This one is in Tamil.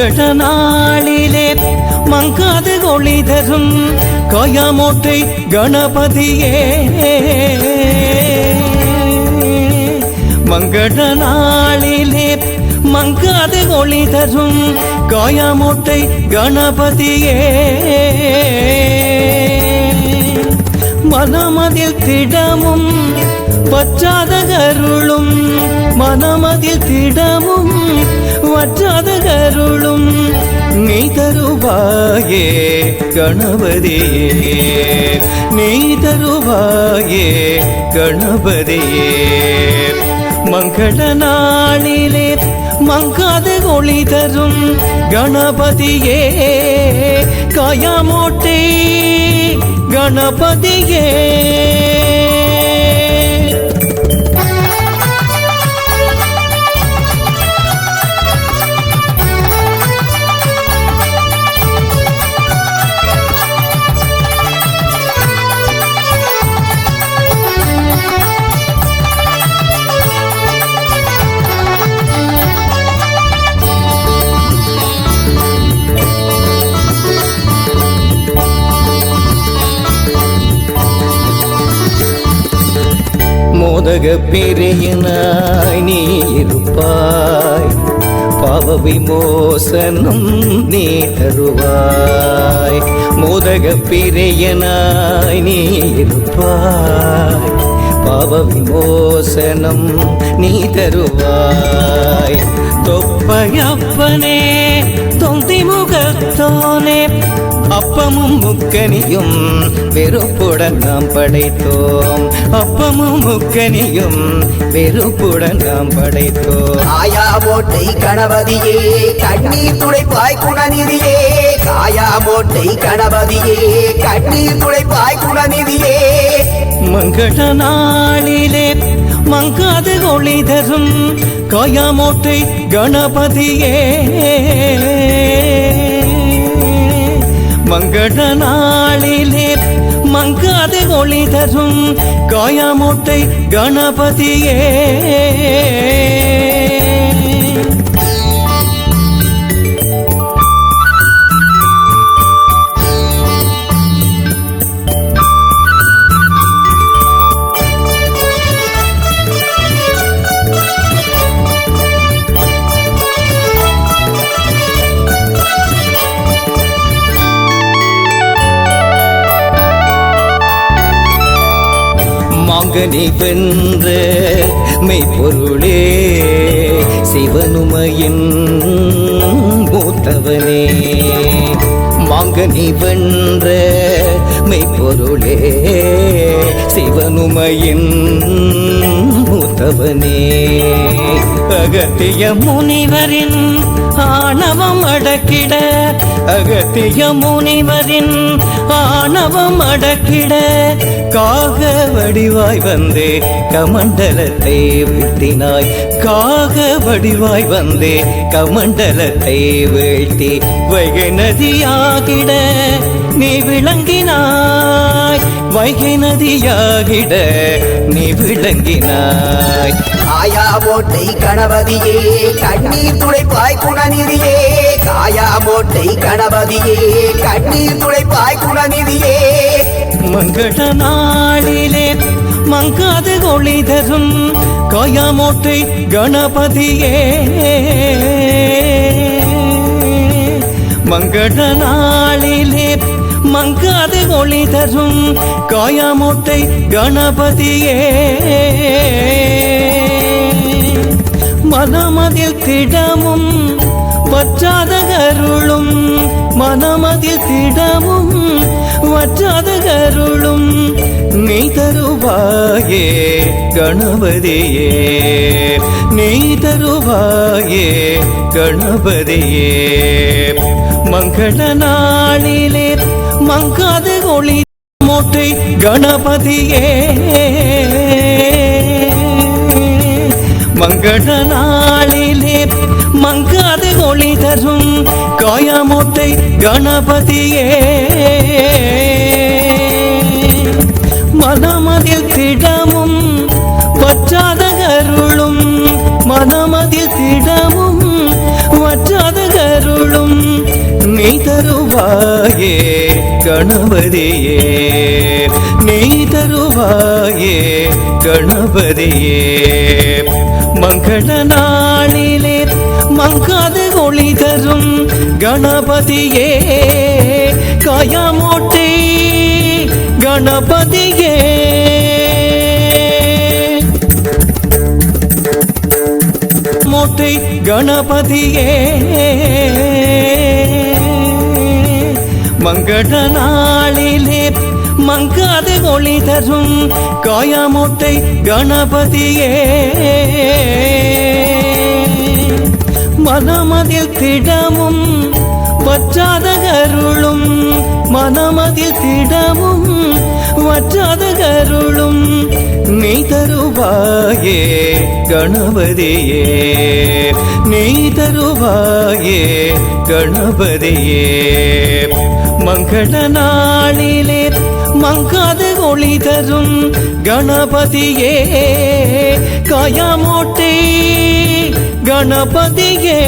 மங்கள நாளிலே மங்காது ஒளி தரும் காயாமோட்டை கணபதியே. மங்கள நாளிலே மங்காது ஒளி தரும் காயாமோட்டை கணபதியே. மனமதில் திடமும் வற்றாத கருளும் மனமதில் திடமும் வற்றாத கருளும் தருவாயே கணபதியே நீ தருவாயே கணபதியே மங்கள நாளிலே மங்காத ஒளி தரும் கணபதியே. காயாமோட்டே கணபதியே. உலக பிரியனாய் நீ இருப்பாய். பாவ விமோசனம் நீ தருவாய். மோதக பிரியனாய் நீ இருப்பாய். பாவ விமோசனம் நீ தருவாய். தொப்பையப்பனே தொந்தி முகத்தோனே அப்பமும் முக்கனியும் வெறுப்புடன் நாம் படைத்தோம். அப்பமும் முக்கனியும் வெறுப்புடன் நாம் படைத்தோம். காயா மோட்டை கணபதியே கண்ணீர் துடைப்பாய் குணநிதியே. காயா மோட்டை கணபதியே கண்ணீர் துடைப்பாய் குணநிதியே. மங்கள நாளிலே மங்காது ஒளி தரும் காயாமோட்டை கணபதியே. மங்கள நாளிலே மங்காது ஒளி தரும் காயாமோட்டை கணபதியே. மாங்கனி வென்ற மெய்ப்பொருளே சிவனுமையின் மூத்தவனே. மாங்கனி வென்ற மெய்ப்பொருளே சிவனுமையின் மூத்தவனே அகத்திய முனிவரின் ஆணவம் அடக்கிட. அகத்திய முனிவரின் ஆணவம் அடக்கிட. காக வடிவாய் வந்தே கமண்டலத்தை வீழ்த்தினாய். காக வடிவாய் வந்தே கமண்டலத்தை வீழ்த்தி வைகை நதியாகிட. நீ விளங்கினாய் வைகை நதியாகிட நீ விளங்கினாய். காயா மோட்டை கணபதியே கண்ணீர் துடைப்பாய் குணநிதியே. காயா மோட்டை கணபதியே கண்ணீர் துடைப்பாய் குணநிதியே. மங்கள நாளிலே மங்காது ஒளி தரும் காயாமோட்டை கணபதியே. மங்கள நாளிலே மங்காது ஒளி தரும் காயாமோட்டை கணபதியே. மனமதில் திடமும் வற்றாத கருளும் மனமதில் திடமும் வற்றாத கருளும் நீ தருவாயே கணபதியே நீ தருவாயே கணபதியே. மங்கள நாளிலே மங்காது ஒளி மோட்டை கணபதியே. மங்கள நாளிலே மங்காத ஒளி தரும் காயாமூட்டை கணபதியே. மனமதில் திடமும் வற்றாத கருளும் மனமதில் திடமும் வற்றாத கருளும் நீ தருவாயே கணபதியே. தருவாயே கணபதியே. மங்கள நாளிலே மங்காது ஒளி தரும் கணபதியே. காயாமோட்டே கணபதியே. மோட்டை கணபதியே. மங்கள நாளிலே மங்காது ஒளி தரும் காயாமோட்டை கணபதியே. மனமதில் திடமும் வற்றாத கருளும் மனமதில் திடமும் வற்றாத கருளும் நீ தருவாயே கணபதியே. நீ தருவாயே கணபதியே. மங்கள நாளிலே மங்காது ஒளி தரும் கணபதியே காயாமோட்டே கணபதியே.